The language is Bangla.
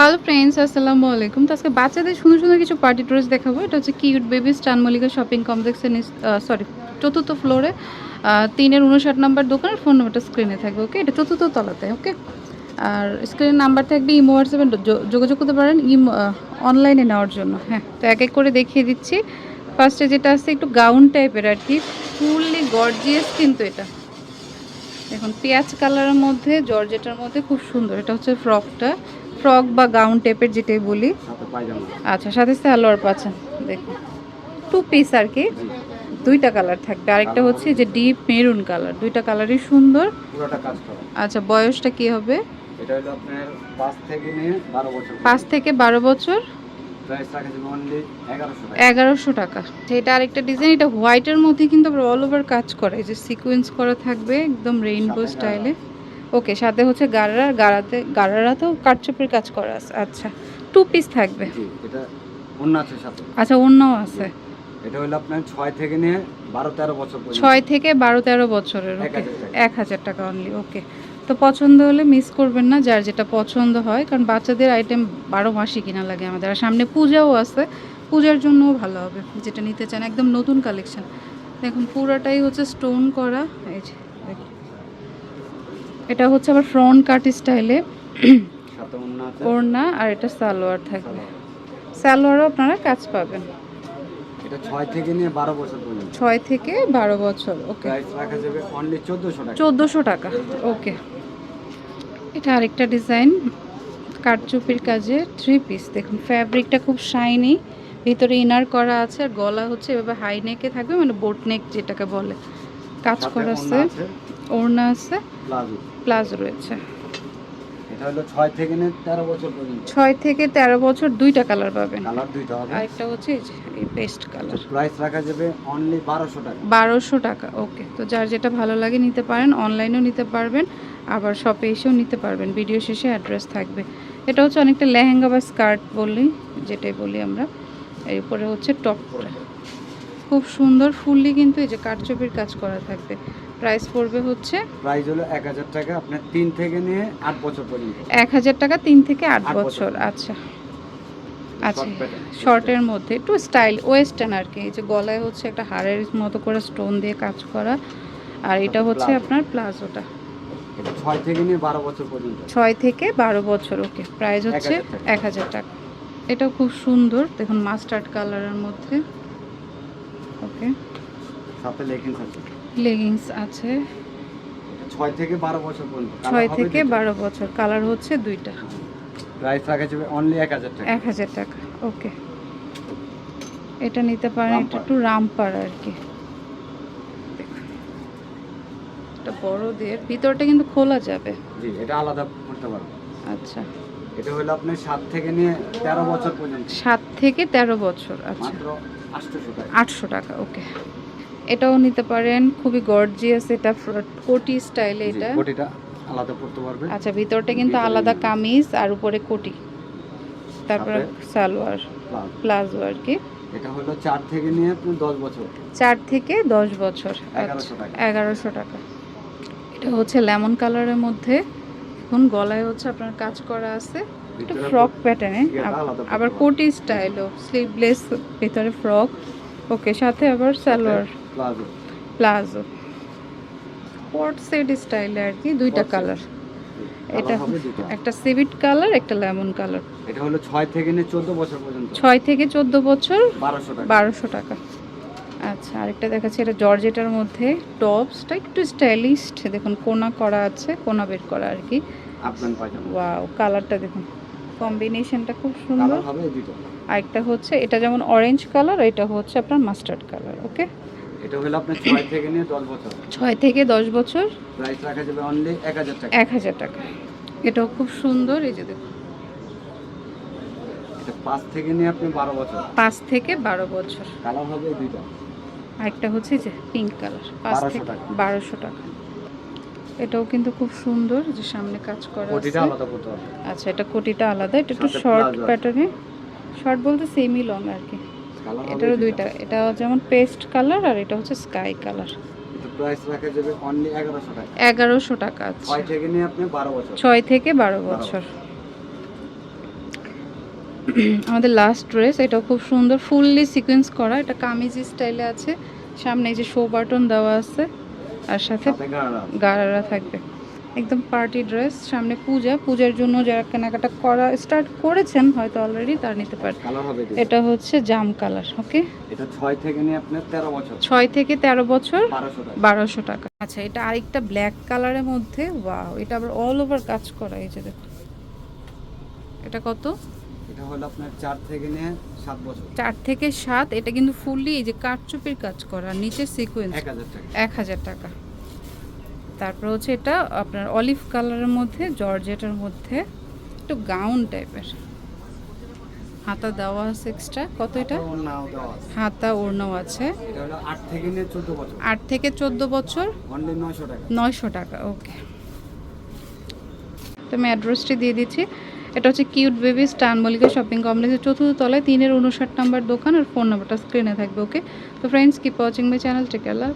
হ্যালো ফ্রেন্ডস আসসালামু আলাইকুম। তো আজকে বাচ্চাদের সুন্দর সুন্দর কিছু পার্টি ড্রেস দেখাবো। এটা হচ্ছে কিউট বেবি স্টান মল্লিকা শপিং কমপ্লেক্সের সরি চতুর্থ ফ্লোরে তিনের উনষাট নাম্বার দোকানের ফোন নাম্বারটা স্ক্রিনে থাকবে ওকে এটা চতুর্থ তলাতে ওকে আর স্ক্রিনের নাম্বার থাকবে ইমো হোয়াটসঅ্যাপে যোগাযোগ করতে পারেন ইমো অনলাইনে নেওয়ার জন্য হ্যাঁ। তো এক এক করে দেখিয়ে দিচ্ছি। ফার্স্টে যেটা আছে, একটু গাউন টাইপের আর কি ফুললি গর্জিয়াস কিন্তু এটা। দেখুন, পেঁয়াজ কালারের মধ্যে, জর্জেটার মধ্যে খুব সুন্দর। এটা হচ্ছে ফ্রকটা ফ্রক বা গাউন টাইপের যেটাই বলি। আচ্ছা সাথে সালোয়ার পাচ্ছেন দেখুন টু পিস আর কি। দুইটা কালার থাকবে। আরেকটা হচ্ছে যে ডিপ মেরুন কালার দুইটা কালারই সুন্দর। আচ্ছা বয়সটা কি হবে? পাঁচ থেকে বারো বছর। এগারোশো টাকা। এটা আরেকটা ডিজাইন এটা হোয়াইটের মধ্যে কিন্তু আবার অল ওভার কাজ করে। এই যে সিকোয়েন্স করা থাকবে একদম রেইনবো স্টাইলে ওকে সাথে হচ্ছে গাড়ারা গাড়াতে গাড়ারা তো কাটচুপির কাজ করা আছে। আচ্ছা টু পিস থাকবে। জি এটা অন্য আছে সাথে। আচ্ছা অন্যও আছে। এটা হলো আপনার ছয় থেকে নিয়ে বারো তেরো বছর পর্যন্ত। ছয় থেকে বারো তেরো বছরের ওকে হাজার টাকা। এক হাজার টাকা অনলি ওকে তো পছন্দ হলে মিস করবেন না যার যেটা পছন্দ হয় কারণ বাচ্চাদের আইটেম বারো মাসই কিনা লাগে আমাদের। আর সামনে পূজাও আছে পূজার জন্যও ভালো হবে যেটা নিতে চান একদম নতুন কালেকশন দেখুন পুরোটাই হচ্ছে স্টোন করা এই যে। এটা হচ্ছে আবার ফ্রন্ট কাট স্টাইলে ওড়না আর এটা সালোয়ার থাকবে। সালোয়ারও আপনারা কাজ পাবেন। ছয় থেকে বারো বছর ওকে চোদ্দোশো টাকা। ওকে এটা আরেকটা ডিজাইন কারচুপির কাজে থ্রি পিস দেখুন ফ্যাব্রিকটা খুব শাইনি ভিতরে ইনার করা আছে আর গলা হচ্ছে এভাবে হাই নেকে থাকবে মানে বোট নেক যেটাকে বলে। কাজ করা আছে। ওড়না আছে? প্লাজো। রয়েছে। ছয় থেকে তেরো বছর দুইটা কালার পাবেন। আরেকটা হচ্ছে এই পেস্ট কালার। প্রাইস রাখা যাবে অনলি বারোশো টাকা। বারোশো টাকা ওকে। তো যার যেটা ভালো লাগে নিতে পারেন অনলাইনেও নিতে পারবেন আবার শপে এসেও নিতে পারবেন। ভিডিও শেষে অ্যাড্রেস থাকবে। এটা হচ্ছে অনেকটা লেহেঙ্গা বা স্কার্ট বলি যেটাই বলি আমরা। এরপরে হচ্ছে টপটা খুব সুন্দর ফুললি কিন্তু এই যে কাঠচুপির কাজ করা থাকবে। প্রাইস পড়বে হচ্ছে? প্রাইস হলো এক হাজার টাকা। আপনার তিন থেকে নিয়ে আট বছর পর্যন্ত। এক হাজার টাকা তিন থেকে আট আট বছর। বছর। আচ্ছা। আচ্ছা শর্টের মধ্যে একটু স্টাইল ওয়েস্টার্ন আর কি। এই যে গলায় হচ্ছে একটা হাড়ের মতো করে স্টোন দিয়ে কাজ করা। আর এটা হচ্ছে আপনার প্লাজোটা। এটা ছয় থেকে নিয়ে বারো বছর পর্যন্ত। ছয় থেকে বারো বছর ওকে। প্রাইস হচ্ছে 1000 টাকা। এক হাজার টাকা। এটাও খুব সুন্দর। দেখুন মাস্টার্ড কালারের মধ্যে ওকে। সাথে লেগিংস আছে? লেগিংস আছে। এটা ছয় থেকে বারো বছর পর্যন্ত। ছয় থেকে বারো বছর। কালার হচ্ছে দুইটা। প্রাইস রাখা যাবে অনলি এক হাজার টাকা। এক হাজার টাকা। ওকে এটা নিতে পারেন এটা একটু রামপাড় আর কি। এটা বড়দের। ভিতরটা কিন্তু খোলা যাবে। জি এটা আলাদা করতে পারব। আচ্ছা। এটা হলো আপনার সাত থেকে নিয়ে তেরো বছর পর্যন্ত। সাত থেকে তেরো বছর আচ্ছা। মাত্র আটশোশো টাকা। আটশো টাকা ওকে এটাও নিতে পারেন। খুবই গর্জিয়াস এটা কোটি স্টাইলে এটা। কোটিটা আলাদা করতে পারবে আচ্ছা ভিতরটা কিন্তু আলাদা কামিজ আর উপরে কোটি। তারপরে সালোয়ার প্লাজো। আর কি। এটা হলো চার থেকে নিয়ে আপনি দশ বছর। চার থেকে দশ বছর। এগারোশো টাকা। এটা হচ্ছে লেমন কালারের মধ্যে। এখন গলায় হচ্ছে আপনার কাজ করা আছে। একটু ফ্রক প্যাটার্নে আবার কোটি স্টাইলও স্লিভলেস ভিতরে ফ্রক ওকে সাথে আবার salwar. Palazzo palazzo coat set স্টাইলে আর কি দুইটা কালার এটা একটা সিভিট কালার একটা লেমন কালার এটা হলো ছয় থেকে নিয়ে চোদ্দ বছর পর্যন্ত। ছয় থেকে চোদ্দ বছর বারোশো টাকা। বারোশো টাকা। আচ্ছা আরেকটা দেখাচ্ছি এটা জর্জেটার মধ্যে টপসটা একটু স্টাইলিস্ট দেখুন কোনা করা আছে কোনা বের করা আর কি আপনার পায়জামা ওয়াও কালারটা দেখুন কম্বিনেশনটা খুব সুন্দর। হবে দুটো আরেকটা হচ্ছে এটা যেমন অরেঞ্জ কালার এটা হচ্ছে আপনার মাস্টার্ড কালার ওকে এটা হলো আপনার ছয় থেকে নিয়ে দশ বছর। ছয় থেকে দশ বছর। প্রাইস রাখা যাবে অনলি এক হাজার টাকা। এক হাজার টাকা। এটাও খুব সুন্দর এই যে দেখুন। পাঁচ থেকে নিয়ে আপনি বারো বছর। পাঁচ থেকে বারো বছর। কালার হবে দুইটা। আরেকটা হচ্ছে যে পিঙ্ক কালার পাঁচ থেকে বারোশো টাকা। এটাও কিন্তু খুব সুন্দর যে সামনে কাজ করা কোটিটা আছে আলাদা করতে হবে। আচ্ছা এটা কোটিটা আলাদা। এটা একটু শর্ট প্যাটার্নে শর্ট বলতে সেমি লং আর কি। এটারও দুইটা এটা যেমন পেস্ট কালার আর এটা হচ্ছে স্কাই কালার এটা এগারোশো টাকা। আছে ছয় থেকে বারো বছর। আমাদের লাস্ট ড্রেস এটাও খুব সুন্দর ফুললি সিকোয়েন্স করা এটা কামিজ স্টাইলে আছে। সামনে এই যে শো বাটন দেওয়া আছে আর সাথে সাথে গাড়া গারারা থাকবে। একদম পার্টি ড্রেস সামনে পূজা। পূজার জন্য যারা কেনাকাটা করা স্টার্ট করেছেন হয়তো অলরেডি তার নিতে পারেন। এটা হচ্ছে জাম কালার ওকে এটা ছয় থেকে নিয়ে আপনার তেরো বছর। ছয় থেকে তেরো বছর বারোশো টাকা। আচ্ছা এটা আরেকটা ব্ল্যাক কালারের মধ্যে ওয়াও এটা আবার অল ওভার কাজ করা এই যে দেখুন। এটা কত? এটা হলো আপনার চার থেকে নিয়ে সাত বছর। চার থেকে সাত এটা কিন্তু ফুললি এই যে কাঠচুপির কাজ করা নিচে সিকোয়েন্স এক হাজার টাকা। এক হাজার টাকা। তারপর হচ্ছে এটা আপনার অলিভ কালারের মধ্যে জর্জেটের মধ্যে একটু গাউন টাইপের হাতা দেওয়া আছে এক্সট্রা কত এটা। হাতা ওড়নাও আছে। আট থেকে চোদ্দ বছর। নয়শো টাকা। ওকে তো আমি অ্যাড্রেসটি দিয়ে দিচ্ছি। এটা হচ্ছে কিউট বেবি স্টান মল্লিকা শপিং কমপ্লেক্সের চতুর্থ তলায় তিনের উনষাট নাম্বার দোকান আর ফোন নাম্বারটা স্ক্রিনে থাকবে ওকে তো friends keep watching my channel tech Allah